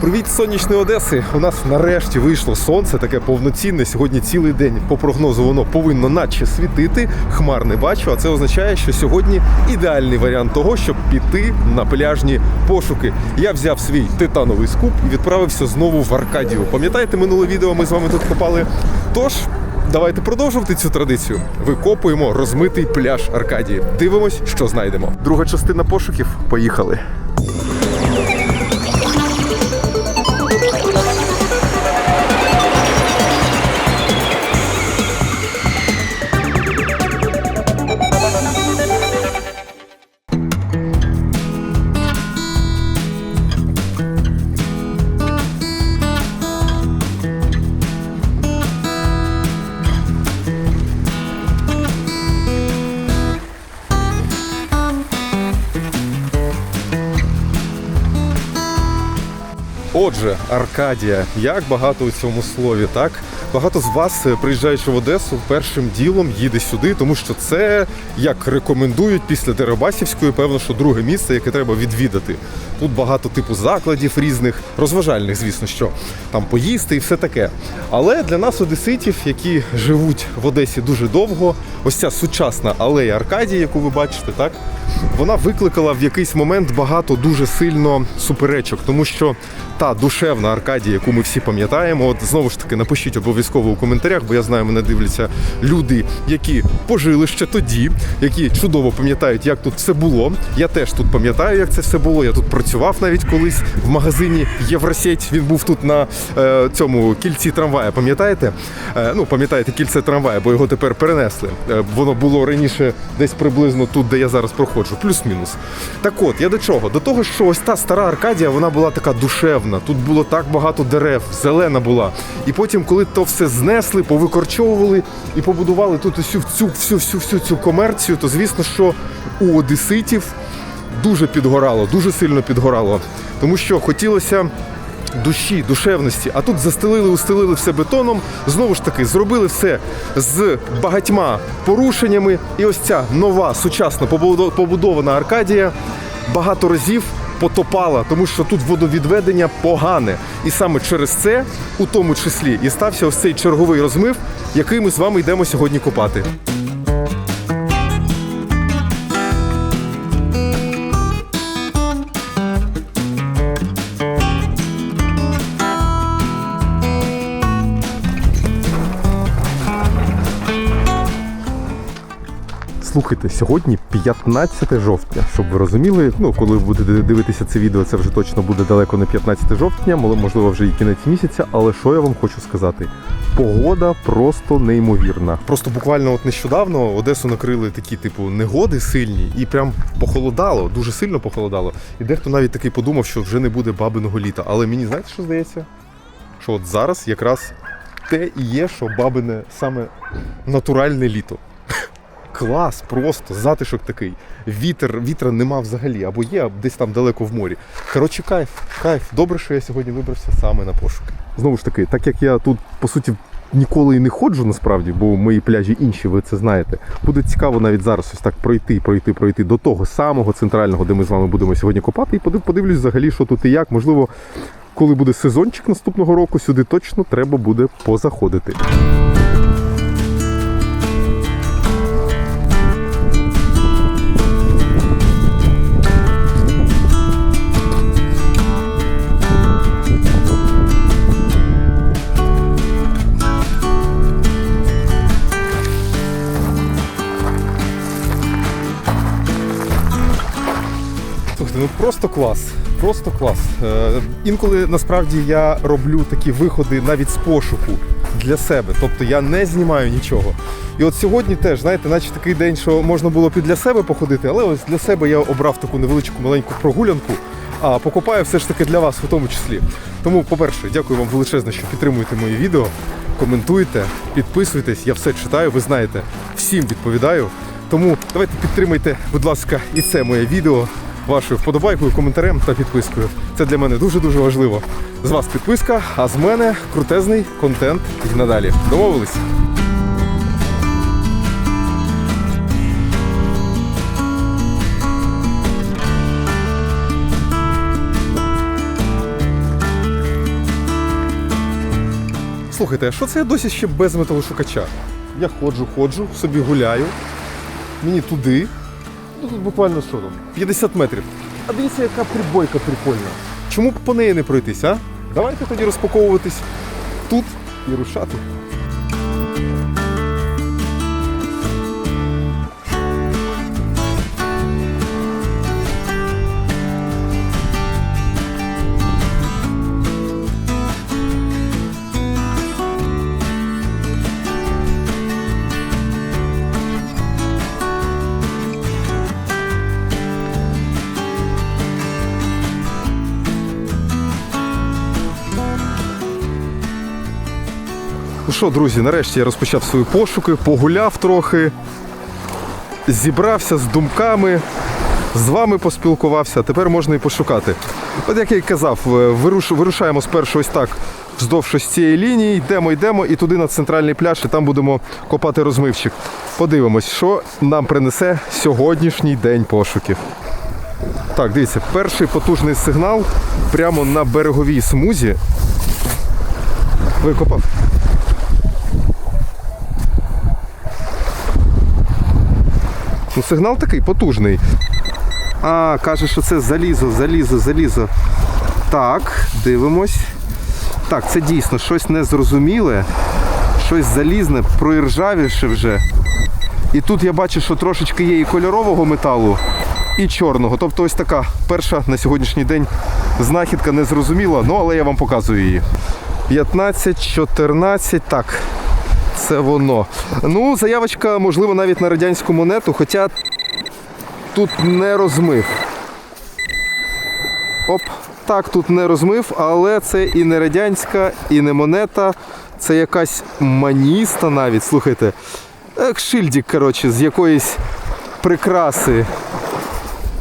Привіт, сонячної Одеси. У нас нарешті вийшло сонце, таке повноцінне. Сьогодні цілий день по прогнозу воно повинно наче світити. Хмар не бачу, а це означає, що сьогодні ідеальний варіант того, щоб піти на пляжні пошуки. Я взяв свій титановий скуп і відправився знову в Аркадію. Пам'ятаєте, минуле відео ми з вами тут копали? Тож. Давайте продовжувати цю традицію. Викопуємо розмитий пляж Аркадії. Дивимось, що знайдемо. Друга частина пошуків. Поїхали. Отже, Аркадія, як багато у цьому слові, так? Багато з вас, е, приїжджаючи в Одесу, першим ділом їде сюди, тому що це, як рекомендують після Дерибасівської, певно, що друге місце, яке треба відвідати. Тут багато типу закладів різних, розважальних, звісно, що там поїсти і все таке. Але для нас, одеситів, які живуть в Одесі дуже довго, ось ця сучасна алея Аркадії, яку ви бачите, так? Вона викликала в якийсь момент багато дуже сильно суперечок, тому що та душевна Аркадія, яку ми всі пам'ятаємо, от знову ж таки напишіть обов'язково у коментарях, бо я знаю, мене дивляться люди, які пожили ще тоді, які чудово пам'ятають, як тут все було. Я теж тут пам'ятаю, як це все було. Я тут працював навіть колись в магазині Євросеть. Він був тут на е, цьому кільці трамвая. Пам'ятаєте? Е, ну, пам'ятаєте, кільце трамвая, бо його тепер перенесли. Е, воно було раніше десь приблизно тут, де я зараз проходжу, плюс-мінус. Так от, я до чого? До того, що ось та стара Аркадія, вона була така душевна. Тут було так багато дерев, зелена була. І потім, коли то все знесли, повикорчовували і побудували тут усю цю всю, всю, всю цю комерцію, то звісно, що у одеситів дуже підгорало, дуже сильно підгорало. Тому що хотілося душі, душевності, а тут застелили, устелили все бетоном. Знову ж таки, зробили все з багатьма порушеннями. І ось ця нова, сучасна побудована Аркадія багато разів потопала, тому що тут водовідведення погане. І саме через це, у тому числі, і стався ось цей черговий розмив, який ми з вами йдемо сьогодні копати. Слухайте, сьогодні 15 жовтня, щоб ви розуміли. Ну, коли ви будете дивитися це відео, це вже точно буде далеко не 15 жовтня, можливо, вже і кінець місяця. Але що я вам хочу сказати? Погода просто неймовірна. Просто буквально от нещодавно Одесу накрили такі, типу, негоди сильні, і прям похолодало, дуже сильно похолодало. І дехто навіть такий подумав, що вже не буде бабиного літа. Але мені знаєте, що здається? Що от зараз якраз те і є, що бабине саме натуральне літо. Клас, просто затишок такий. Вітер, вітра нема взагалі, або є, або десь там далеко в морі. Коротше, кайф, кайф. Добре, що я сьогодні вибрався саме на пошуки. Знову ж таки, так як я тут по суті ніколи і не ходжу насправді, бо мої пляжі інші, ви це знаєте. Буде цікаво навіть зараз ось так пройти, пройти, пройти до того самого центрального, де ми з вами будемо сьогодні копати, і подив- подивлюсь взагалі, що тут і як. Можливо, коли буде сезончик наступного року, сюди точно треба буде позаходити. Ну просто клас. Просто клас. Е, інколи насправді я роблю такі виходи навіть з пошуку для себе. Тобто я не знімаю нічого. І от сьогодні теж, знаєте, наче такий день, що можна було б і для себе походити, але ось для себе я обрав таку невеличку маленьку прогулянку. А покупаю все ж таки для вас у тому числі. Тому, по-перше, дякую вам величезно, що підтримуєте мої відео. Коментуйте, підписуйтесь, я все читаю, ви знаєте, всім відповідаю. Тому давайте підтримайте, будь ласка, і це моє відео вашою вподобайкою, коментарем та підпискою. Це для мене дуже-дуже важливо. З вас підписка, а з мене крутезний контент і надалі. Домовились? Слухайте, а що це я досі ще без металошукача? Я ходжу, ходжу, собі гуляю. Мені туди. Ну тут буквально що там? 50 метрів. А дивіться, яка прибойка прикольна. Чому б по неї не пройтись, а? Давайте тоді розпаковуватись тут і рушати. Що, друзі, нарешті я розпочав свої пошуки, погуляв трохи, зібрався з думками, з вами поспілкувався, тепер можна і пошукати. От як я і казав, е, вируш- вирушаємо спершу ось так вздовж ось цієї лінії, йдемо, йдемо і туди на центральний пляж, і там будемо копати розмивчик. Подивимось, що нам принесе сьогоднішній день пошуків. Так, дивіться, перший потужний сигнал прямо на береговій смузі. Викопав. Ну, сигнал такий потужний. А, каже, що це залізо, залізо, залізо. Так, дивимось. Так, це дійсно щось незрозуміле, щось залізне, проіржавіше вже. І тут я бачу, що трошечки є і кольорового металу, і чорного. Тобто ось така перша на сьогоднішній день знахідка незрозуміла, ну але я вам показую її. 15, 14, так. Це воно. Ну, заявочка, можливо, навіть на радянську монету, хоча тут не розмив. Оп, так, тут не розмив, але це і не радянська, і не монета. Це якась маніста навіть, слухайте. Як шильдик, коротше, з якоїсь прикраси.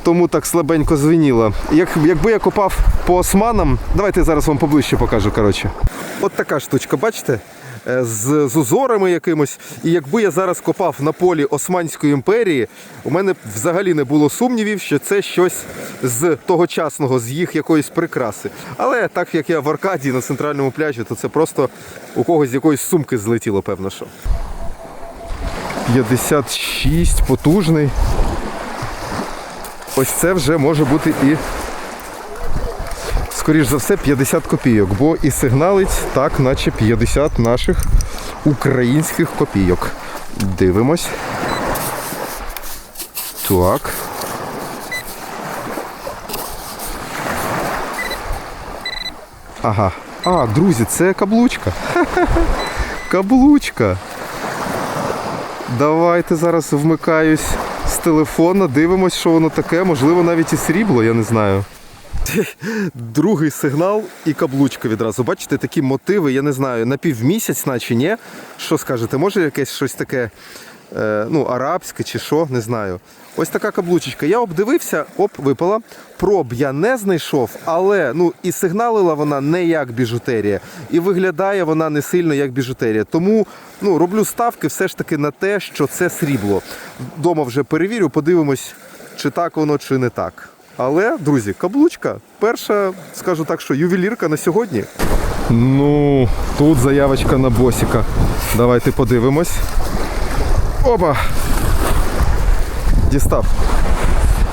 Тому так слабенько звеніло. Як, якби я копав по османам, давайте я зараз вам поближче покажу. коротше. От така штучка, бачите? Е, З, з узорами якимось. І якби я зараз копав на полі Османської імперії, у мене б взагалі не було сумнівів, що це щось з тогочасного, з їх якоїсь прикраси. Але так як я в Аркадії на центральному пляжі, то це просто у когось з якоїсь сумки злетіло, певно, що. 56 потужний. Ось це вже може бути і, скоріш за все, 50 копійок, бо і сигналить так, наче 50 наших українських копійок. Дивимось. Так. Ага. А, друзі, це каблучка. Каблучка. Давайте зараз вмикаюсь з телефона, дивимось, що воно таке, можливо, навіть і срібло, я не знаю. Другий сигнал і каблучка відразу. Бачите, такі мотиви, я не знаю, на півмісяць, наче ні. Що скажете, може якесь щось таке е, ну, арабське чи що, не знаю. Ось така каблучечка. Я обдивився, оп, випала. Проб я не знайшов, але ну і сигналила вона не як біжутерія, і виглядає вона не сильно як біжутерія. Тому ну, роблю ставки все ж таки на те, що це срібло. Дома вже перевірю, подивимось, чи так воно, чи не так. Але, друзі, каблучка перша, скажу так, що ювелірка на сьогодні. Ну, тут заявочка на босіка. Давайте подивимось. Опа! Дістав.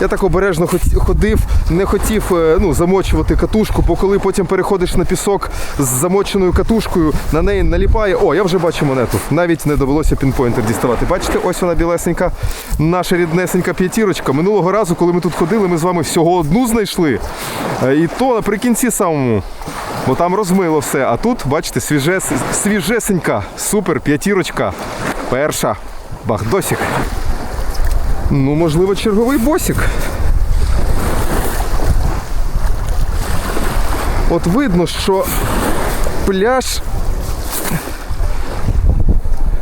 Я так обережно ходив, не хотів е, ну, замочувати катушку, бо коли потім переходиш на пісок з замоченою катушкою, на неї наліпає. О, я вже бачу монету. Навіть не довелося пінпойнтер діставати. Бачите, ось вона білесенька, наша ріднесенька п'ятірочка. Минулого разу, коли ми тут ходили, ми з вами всього одну знайшли. Е, І то наприкінці самому. Бо там розмило все. А тут, бачите, свіжес, свіжесенька, супер, п'ятірочка. Перша. Бахдосік. Ну, можливо, черговий босик. От видно, що пляж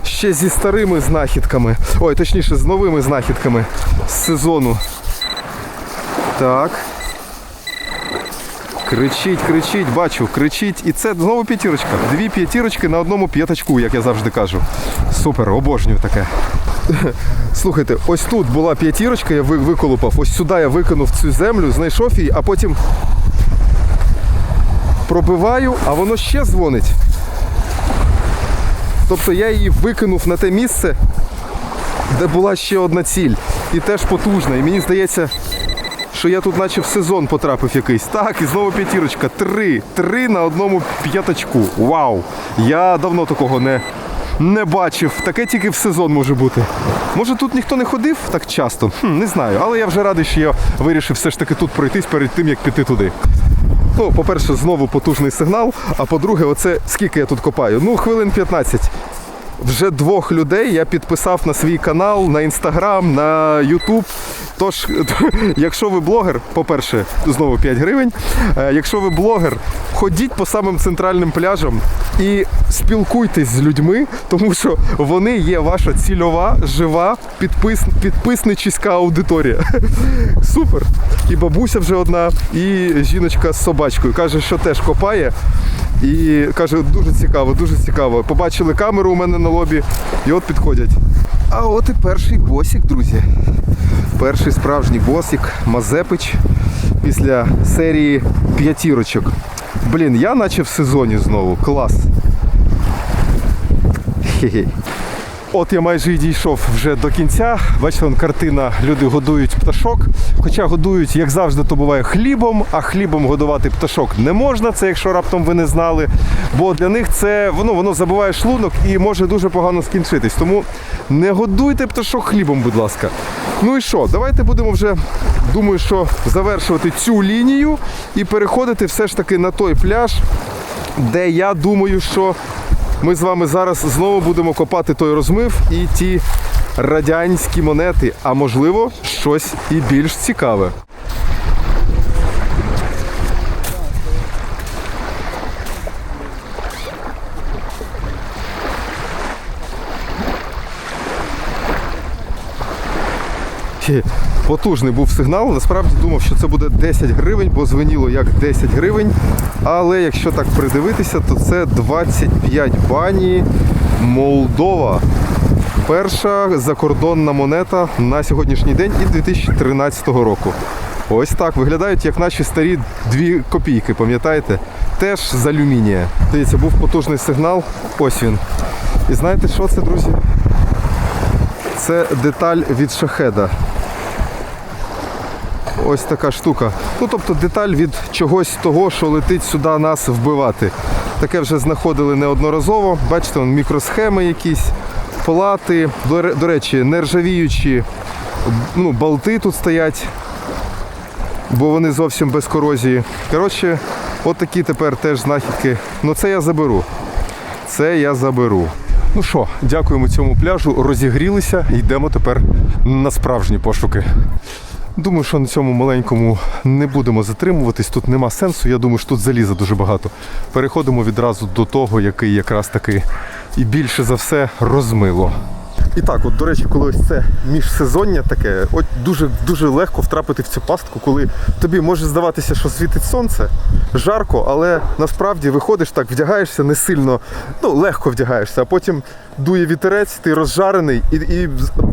ще зі старими знахідками. Ой, точніше, з новими знахідками з сезону. Так. Кричить, кричить, бачу, кричить. І це знову п'ятірочка. Дві п'ятірочки на одному п'ятачку, як я завжди кажу. Супер, обожнюю таке. Слухайте, ось тут була п'ятірочка, я виколупав, ось сюди я викинув цю землю, знайшов її, а потім пробиваю, а воно ще дзвонить. Тобто я її викинув на те місце, де була ще одна ціль. І теж потужна. І мені здається, що я тут наче в сезон потрапив якийсь. Так, і знову п'ятірочка. Три. Три на одному п'ятачку. Вау! Я давно такого не, не бачив. Таке тільки в сезон може бути. Може тут ніхто не ходив так часто? Хм, не знаю. Але я вже радий, що я вирішив все ж таки тут пройтись перед тим, як піти туди. Ну, по-перше, знову потужний сигнал. А по-друге, оце скільки я тут копаю? Ну, хвилин 15. Вже двох людей я підписав на свій канал, на інстаграм, на Ютуб. Тож, якщо ви блогер, по-перше, знову 5 гривень. Е, Якщо ви блогер, ходіть по самим центральним пляжам і спілкуйтесь з людьми, тому що вони є ваша цільова, жива, підпис, підписничіська аудиторія. Супер! І бабуся вже одна, і жіночка з собачкою. Каже, що теж копає. І каже, дуже цікаво, дуже цікаво. Побачили камеру у мене на лобі і от підходять. А от і перший босик, друзі. Перший справжній босик Мазепич після серії п'ятірочок. Блін, я наче в сезоні знову. Клас. Хе-хе. От я майже і дійшов вже до кінця. Бачите, вон картина, люди годують пташок. Хоча годують, як завжди, то буває хлібом, а хлібом годувати пташок не можна, це якщо раптом ви не знали. Бо для них це воно, воно забиває шлунок і може дуже погано скінчитись. Тому не годуйте пташок хлібом, будь ласка. Ну і що? Давайте будемо вже, думаю, що завершувати цю лінію і переходити все ж таки на той пляж, де я думаю, що ми з вами зараз знову будемо копати той розмив і ті радянські монети, а можливо, щось і більш цікаве. Потужний був сигнал. Насправді думав, що це буде 10 гривень, бо звеніло як 10 гривень. Але якщо так придивитися, то це 25 бані Молдова. Перша закордонна монета на сьогоднішній день і 2013 року. Ось так виглядають як наші старі дві копійки, пам'ятаєте? Теж з алюмінія. Дивіться, був потужний сигнал. Ось він. І знаєте, що це, друзі? Це деталь від шахеда. Ось така штука. Ну, тобто деталь від чогось того, що летить сюди нас вбивати. Таке вже знаходили неодноразово. Бачите, вон мікросхеми якісь, плати. До, речі, нержавіючі ну, болти тут стоять, бо вони зовсім без корозії. Коротше, от такі тепер теж знахідки. Ну це я заберу. Це я заберу. Ну що, дякуємо цьому пляжу. Розігрілися. Йдемо тепер на справжні пошуки. Думаю, що на цьому маленькому не будемо затримуватись. Тут нема сенсу. Я думаю, що тут заліза дуже багато. Переходимо відразу до того, який якраз таки і більше за все розмило. І так, от до речі, коли ось це міжсезоння таке, от дуже дуже легко втрапити в цю пастку, коли тобі може здаватися, що світить сонце, жарко, але насправді виходиш так, вдягаєшся не сильно, ну легко вдягаєшся, а потім дує вітерець, ти розжарений і, і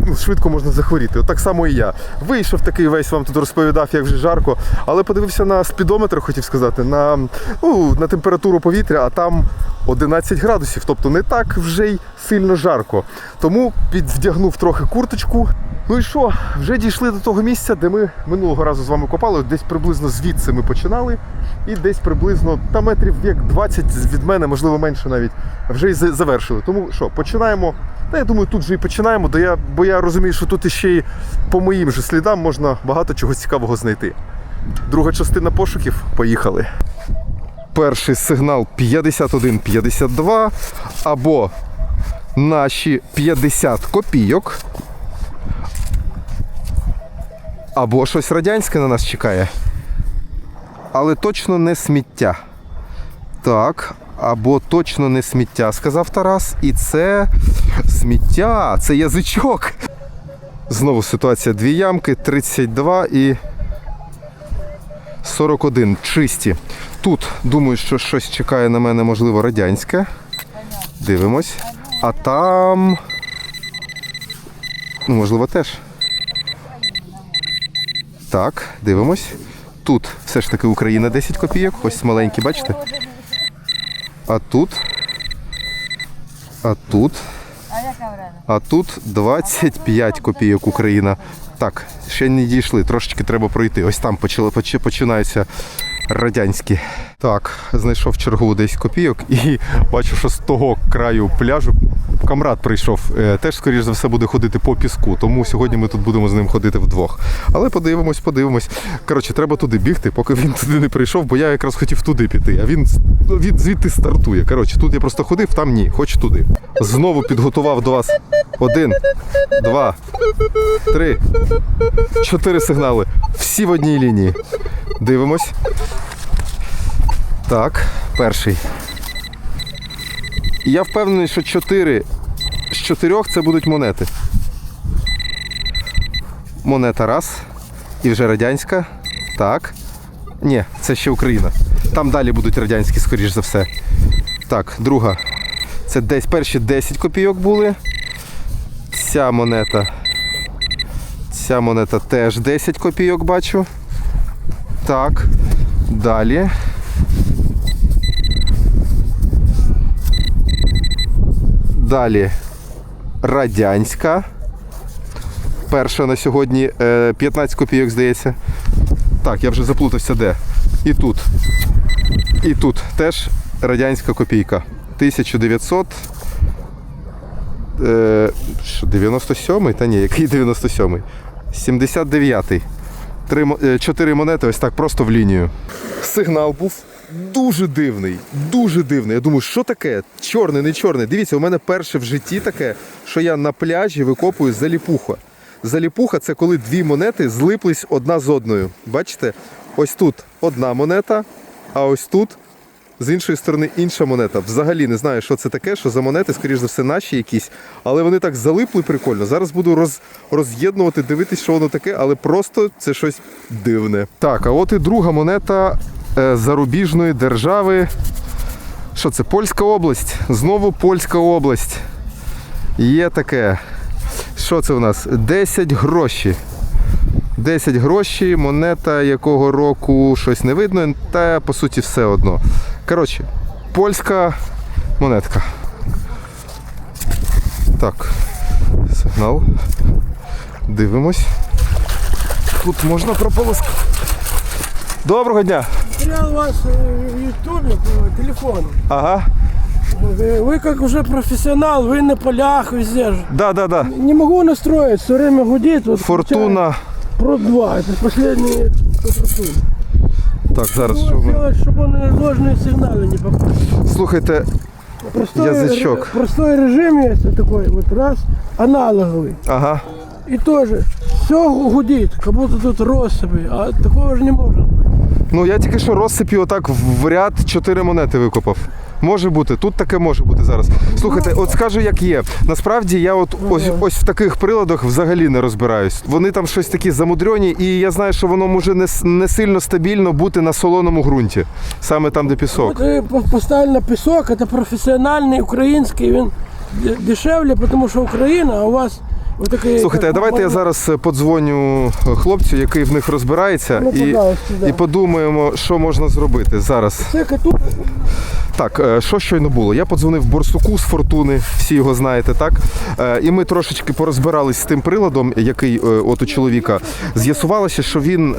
ну, швидко можна захворіти. От так само і я. Вийшов такий весь вам тут розповідав, як вже жарко, але подивився на спідометр, хотів сказати, на, ну, на температуру повітря, а там 11 градусів, тобто не так вже й сильно жарко. Тому підвдягнув трохи курточку. Ну і що, вже дійшли до того місця, де ми минулого разу з вами копали. Десь приблизно звідси ми починали. І десь приблизно та метрів як 20 від мене, можливо менше навіть, вже й завершили. Тому що, починаємо. Та я думаю, тут же і починаємо, бо я, бо я розумію, що тут іще й по моїм же слідам можна багато чого цікавого знайти. Друга частина пошуків. Поїхали. Перший сигнал 51-52 або наші 50 копійок. Або щось радянське на нас чекає. Але точно не сміття. Так, або точно не сміття, сказав Тарас. І це сміття, це язичок. Знову ситуація дві ямки, 32 і 41 чисті. Тут думаю, що щось чекає на мене, можливо, радянське. Дивимось. А там. Ну, можливо, теж. Так, дивимось. Тут все ж таки Україна 10 копійок. Ось маленькі, бачите? А тут А тут, А тут 25 копійок Україна. Так, ще не дійшли, трошечки треба пройти. Ось там починаються радянські. Так, знайшов чергову 10 копійок і бачу, що з того краю пляжу камрад прийшов. Е, Теж, скоріш за все, буде ходити по піску. Тому сьогодні ми тут будемо з ним ходити вдвох. Але подивимось, подивимось. Коротше, треба туди бігти, поки він туди не прийшов, бо я якраз хотів туди піти. А він, ну, він звідти стартує. Коротше, тут я просто ходив, там ні, хочу туди. Знову підготував до вас один, два, три, чотири сигнали. Всі в одній лінії. Дивимось. Так, перший. Я впевнений, що чотири з чотирьох це будуть монети. Монета раз. І вже радянська. Так. Ні, це ще Україна. Там далі будуть радянські, скоріш за все. Так, друга. Це десь перші 10 копійок були. Ця монета. Ця монета теж 10 копійок бачу. Так. Далі. Далі радянська. Перша на сьогодні е, 15 копійок, здається. Так, я вже заплутався де. І тут. І тут теж радянська копійка. 1900. Е, що, 97-й? Та ні, який 97-й? 79-й. Три, мо- е, чотири монети ось так просто в лінію. Сигнал був дуже дивний. Дуже дивний. Я думаю, що таке? Чорний, не чорний. Дивіться, у мене перше в житті таке, що я на пляжі викопую заліпуха. Заліпуха це коли дві монети злиплись одна з одною. Бачите? Ось тут одна монета, а ось тут з іншої сторони інша монета. Взагалі не знаю, що це таке, що за монети, скоріш за все, наші якісь. Але вони так залипли прикольно. Зараз буду роз, роз'єднувати, дивитись, що воно таке, але просто це щось дивне. Так, а от і друга монета зарубіжної держави. Що це? Польська область. Знову Польська область. Є таке. Що це у нас? 10 гроші. 10 гроші, монета якого року щось не видно, та по суті все одно. Коротше, польська монетка. Так, сигнал. Дивимось. Тут можна прополоскати. Доброго дня! Смотрел вас э, в Ютубе по телефону. Ага. Вы, вы как уже профессионал, вы на полях везде же. Да, да, да. Не могу настроить, все время гудит. Вот Фортуна. Про 2, это последний по фортуне. Так, зараз що Надо ми. сделать, чтобы он ложные сигналы не попал. Слухайте, Простой, Язычок. ре- простой режим есть вот такой, вот раз, аналоговый. ага. И тоже все гудит, как будто тут россыпи, а такого же не может быть. Ну я тільки що розсипі отак в ряд чотири монети викопав. Може бути, тут таке може бути зараз. Слухайте, от скажу, як є. Насправді я от ось ось в таких приладах взагалі не розбираюсь. Вони там щось такі замудрені, і я знаю, що воно може не, с- не сильно стабільно бути на солоному ґрунті, саме там, де пісок. Вот э, по- поставили на песок, это профессиональный украинский, он де- дешевле, потому что Украина, а у вас вот такие... Слухайте, а давайте я зараз е, подзвоню хлопцю, який в них розбирається, Ну, і, і подумаємо, що можна зробити зараз. Так, е, що щойно було? Я подзвонив Борсуку з Фортуни, всі його знаєте, так? Е, І ми трошечки порозбирались з тим приладом, який е, от у чоловіка. З'ясувалося, що він,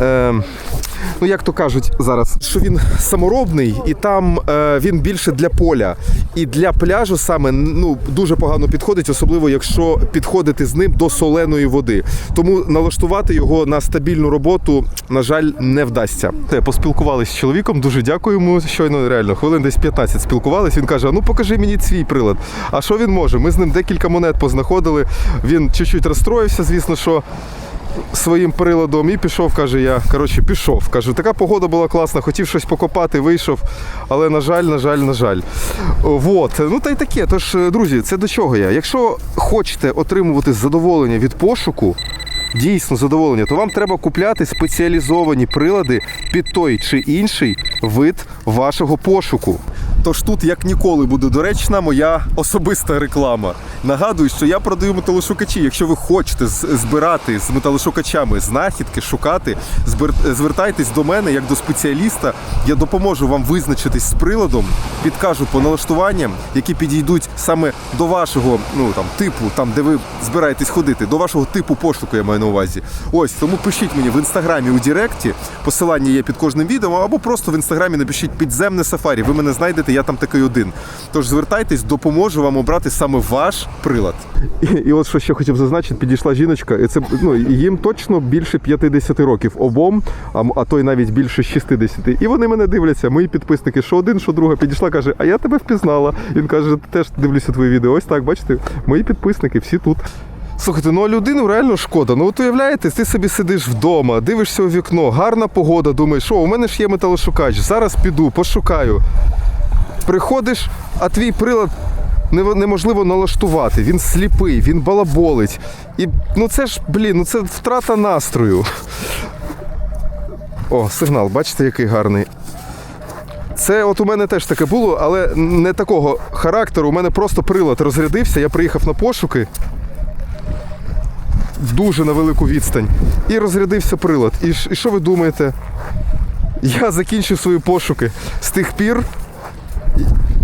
ну як то кажуть зараз, що він саморобний, і там він більше для поля. І для пляжу саме ну, дуже погано підходить, особливо якщо підходити з ним до соленої води. Тому налаштувати його на стабільну роботу, на жаль, не вдасться. Поспілкувалися з чоловіком, дуже дякуємо. Щойно реально хвилин десь 15 спілкувалися. Він каже: ну покажи мені свій прилад. А що він може? Ми з ним декілька монет познаходили. Він чуть-чуть розстроївся, звісно, що. Своїм приладом і пішов, каже я. Коротше, пішов. Кажу, така погода була класна, хотів щось покопати, вийшов. Але на жаль, на жаль, на жаль. Вот. Ну та й таке. Тож, е, друзі, це до чого я? Якщо хочете отримувати задоволення від пошуку, дійсно задоволення, то вам треба купляти спеціалізовані прилади під той чи інший вид вашого пошуку. Тож тут як ніколи буде доречна моя особиста реклама. Нагадую, що я продаю металошукачі. Якщо ви хочете збирати з металошукачами знахідки, шукати, звертайтесь до мене як до спеціаліста. Я допоможу вам визначитись з приладом, підкажу по налаштуванням, які підійдуть саме до вашого ну там типу, там де ви збираєтесь ходити, до вашого типу пошуку, я маю на увазі. Ось тому пишіть мені в інстаграмі у Діректі. Посилання є під кожним відео, або просто в інстаграмі напишіть підземне сафарі. Ви мене знайдете, я там такий один. Тож звертайтесь, допоможу вам обрати саме ваш прилад. І, і от що ще хотів зазначити, підійшла жіночка, і це ну їм точно більше 50 років обом, а, а то й навіть більше 60. І вони мене дивляться, мої підписники, що один, що друга, підійшла, каже, а я тебе впізнала. Він каже, теж дивлюся твої відео. Ось так, бачите, мої підписники, всі тут. Слухайте, ну а людину реально шкода. Ну от уявляєте, ти собі сидиш вдома, дивишся у вікно, гарна погода, думаєш, що у мене ж є металошукач, зараз піду, пошукаю. Приходиш, а твій прилад неможливо налаштувати. Він сліпий, він балаболить. І ну це ж, блін, ну це втрата настрою. О, сигнал, бачите, який гарний. Це от у мене теж таке було, але не такого характеру. У мене просто прилад розрядився, я приїхав на пошуки дуже на велику відстань. І розрядився прилад. І, і що ви думаєте? Я закінчив свої пошуки. З тих пір.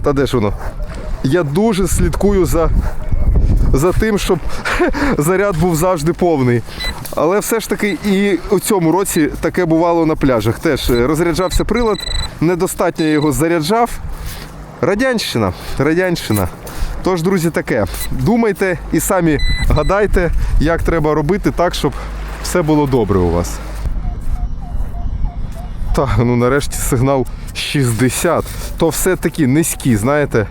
Та де ж воно? Я дуже слідкую за, за тим, щоб заряд був завжди повний. Але все ж таки і у цьому році таке бувало на пляжах. Теж розряджався прилад, недостатньо його заряджав. Радянщина, радянщина. Тож, друзі, таке. Думайте і самі гадайте, як треба робити так, щоб все було добре у вас. Так, ну нарешті сигнал 60. То все такі низькі, знаєте.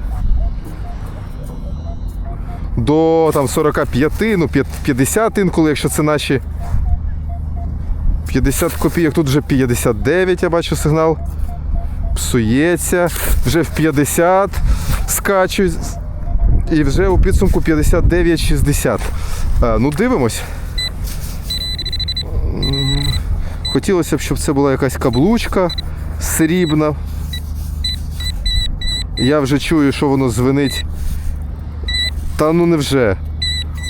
До там 45, ну 50 інколи, якщо це наші 50 копійок, тут вже 59, я бачу сигнал. Псується, вже в 50 скачуть. І вже у підсумку 59-60. Ну, дивимось. Хотілося б, щоб це була якась каблучка срібна. Я вже чую, що воно звенить. Та ну невже.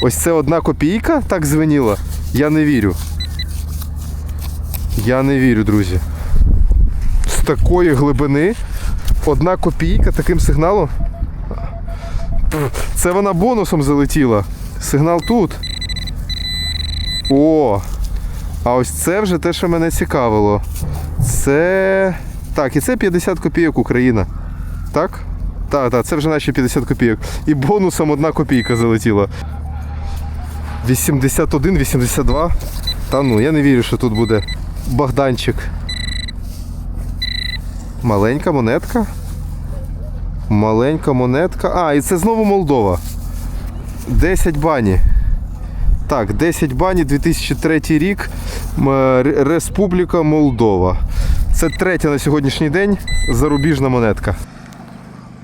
Ось це одна копійка так звеніла. Я не вірю. Я не вірю, друзі. З такої глибини одна копійка таким сигналом. Це вона бонусом залетіла. Сигнал тут. О! А ось це вже те, що мене цікавило. Це. Так, і це 50 копійок Україна. Так? Так, так, це вже наші 50 копійок. І бонусом одна копійка залетіла. 81, 82. Та ну, я не вірю, що тут буде Богданчик. Маленька монетка. Маленька монетка. А, і це знову Молдова. 10 бані. Так, 10 бані, 2003 рік. Республіка Молдова. Це третя на сьогоднішній день зарубіжна монетка.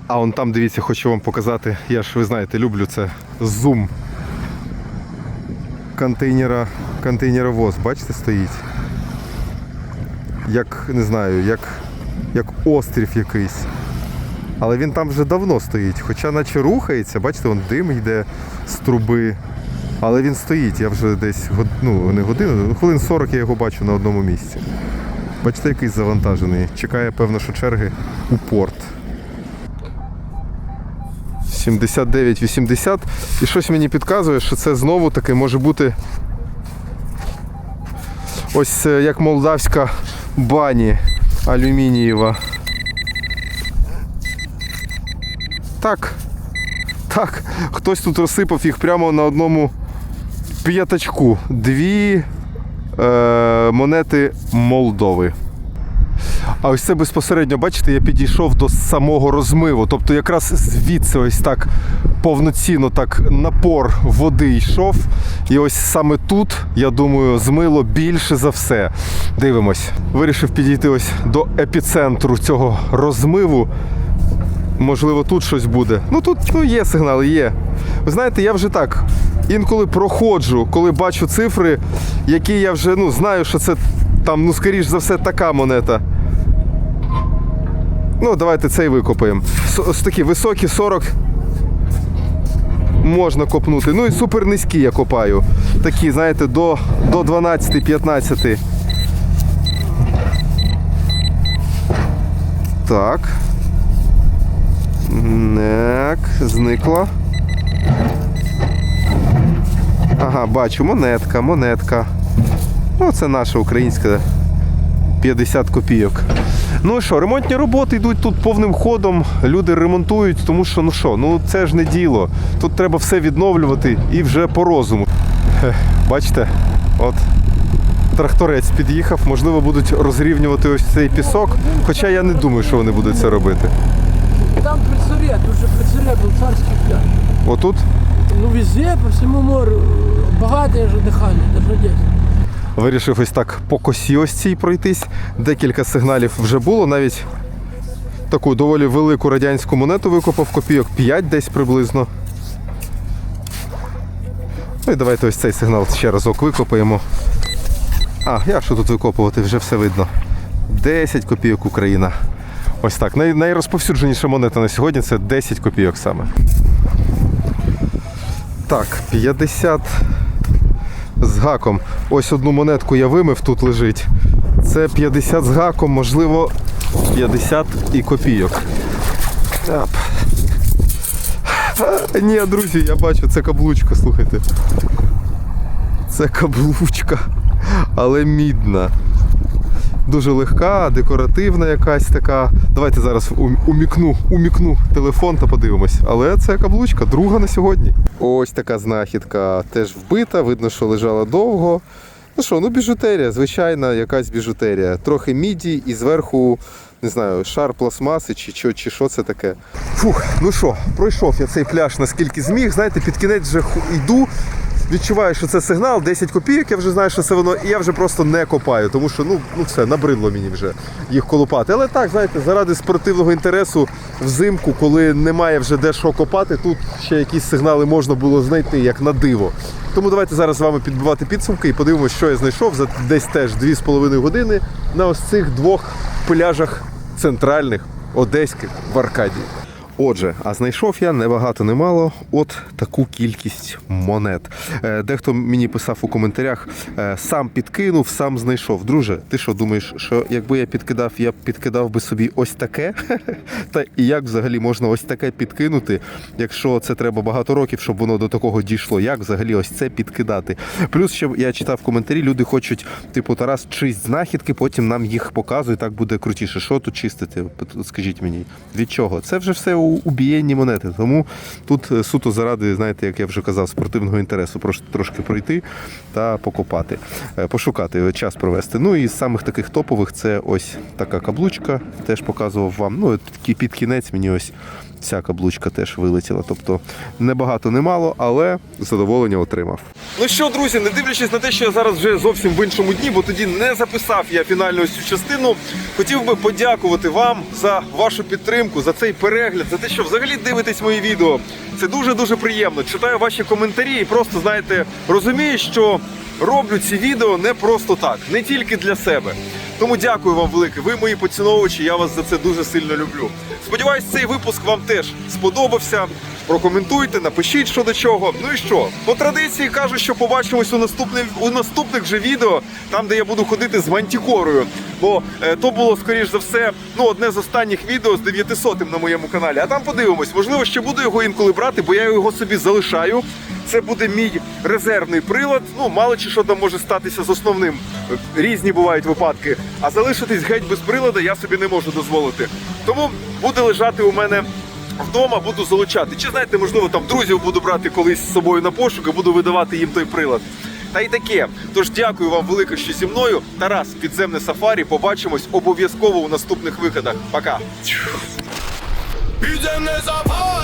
А он там, дивіться, хочу вам показати. Я ж, ви знаєте, люблю це зум контейнера, контейнеровоз. Бачите, стоїть. Як, не знаю, як, як острів якийсь. Але він там вже давно стоїть, хоча наче рухається, бачите, вон дим йде з труби. Але він стоїть, я вже десь ну, не годину, ну, хвилин 40 я його бачу на одному місці. Бачите, якийсь завантажений. Чекає, певно, що черги у порт. 79-80. І щось мені підказує, що це знову таки може бути ось е, як молдавська бані алюмінієва. Так. Так, хтось тут розсипав їх прямо на одному п'ятачку. Дві е, монети Молдови. А ось це безпосередньо, бачите, я підійшов до самого розмиву. Тобто якраз звідси ось так повноцінно так напор води йшов. І ось саме тут, я думаю, змило більше за все. Дивимось. Вирішив підійти ось до епіцентру цього розмиву. Можливо, тут щось буде. Ну тут ну, є сигнал, є. Ви знаєте, я вже так інколи проходжу, коли бачу цифри, які я вже ну, знаю, що це там, ну, скоріш за все, така монета. Ну, давайте цей викопаємо. Ось такі високі 40 можна копнути. Ну і супер низькі я копаю. Такі, знаєте, до, до 12-15. Так. Так, зникла. Ага, бачу, монетка, монетка. Ну, це наша українська 50 копійок. Ну що, ремонтні роботи йдуть тут повним ходом. Люди ремонтують, тому що ну що, ну це ж не діло. Тут треба все відновлювати і вже по розуму. Хе, Бачите, от тракторець під'їхав, можливо, будуть розрівнювати ось цей пісок. Хоча я не думаю, що вони будуть це робити. Там предсорет, уже предсорет был царский пляж. Отут Ну везде, по всему морю, э, богатые же дыхание, даже здесь. Вирішив ось так по косі ось цій пройтись. Декілька сигналів вже було. Навіть таку доволі велику радянську монету викопав, копійок 5 десь приблизно. Ну і давайте ось цей сигнал ще разок викопаємо. А, як що тут викопувати, вже все видно. 10 копійок Україна. Ось так. Най- найрозповсюдженіша монета на сьогодні це 10 копійок саме. Так, 50 з гаком. Ось одну монетку я вимив, тут лежить. Це 50 з гаком, можливо, 50 і копійок. Ап. А, Ні, друзі, я бачу, це каблучка, слухайте. Це каблучка, але мідна. Дуже легка, декоративна якась така. Давайте зараз умікну, умікну телефон та подивимось. Але це каблучка, друга на сьогодні. Ось така знахідка теж вбита, видно, що лежала довго. Ну що, ну біжутерія, звичайна якась біжутерія. Трохи міді і зверху, не знаю, шар пластмаси чи що, чи що це таке. Фух, ну що, пройшов я цей пляж наскільки зміг. Знаєте, під кінець вже йду. Відчуваю, що це сигнал, 10 копійок, я вже знаю, що це воно, і я вже просто не копаю, тому що ну, ну все, набридло мені вже їх колупати. Але так, знаєте, заради спортивного інтересу взимку, коли немає вже де що копати, тут ще якісь сигнали можна було знайти, як на диво. Тому давайте зараз з вами підбивати підсумки і подивимося, що я знайшов за десь теж 2,5 години на ось цих двох пляжах центральних одеських в Аркадії. Отже, а знайшов я небагато немало от таку кількість монет. Е, Дехто мені писав у коментарях, е, сам підкинув, сам знайшов. Друже, ти що думаєш, що якби я підкидав, я б підкидав би собі ось таке? Та і як взагалі можна ось таке підкинути, якщо це треба багато років, щоб воно до такого дійшло? Як взагалі ось це підкидати? Плюс ще я читав коментарі, люди хочуть, типу, Тарас, чисть знахідки, потім нам їх показуй, так буде крутіше. Що тут чистити? Скажіть мені, від чого? Це вже все убієнні монети. Тому тут е, суто заради, знаєте, як я вже казав, спортивного інтересу трошки пройти та покопати, е, пошукати, е, час провести. Ну і з самих таких топових це ось така каблучка, теж показував вам. Ну, під кінець мені ось ця каблучка теж вилетіла. Тобто не багато, не але задоволення отримав. Ну що, друзі, не дивлячись на те, що я зараз вже зовсім в іншому дні, бо тоді не записав я фінальну ось цю частину. Хотів би подякувати вам за вашу підтримку, за цей перегляд, за те, що взагалі дивитесь мої відео. Це дуже дуже приємно. Читаю ваші коментарі і просто знаєте, розумію, що роблю ці відео не просто так, не тільки для себе. Тому дякую вам велике. Ви мої поціновувачі, я вас за це дуже сильно люблю. Сподіваюсь, цей випуск вам теж сподобався. Прокоментуйте, напишіть що до чого. Ну і що? По традиції кажу, що побачимось у наступних у наступних же відео, там де я буду ходити з мантікорою. Бо е, то було скоріш за все ну одне з останніх відео з 900 на моєму каналі. А там подивимось, можливо, ще буду його інколи брати, бо я його собі залишаю. Це буде мій резервний прилад. Ну, мало чи що там може статися з основним. Різні бувають випадки. А залишитись геть без прилада я собі не можу дозволити. Тому буде лежати у мене вдома, буду залучати. Чи знаєте, можливо, там друзів буду брати колись з собою на пошук і буду видавати їм той прилад. Та й таке. Тож дякую вам велике, що зі мною. Тарас, підземне сафарі. Побачимось обов'язково у наступних виходах. Пока. Підземне запал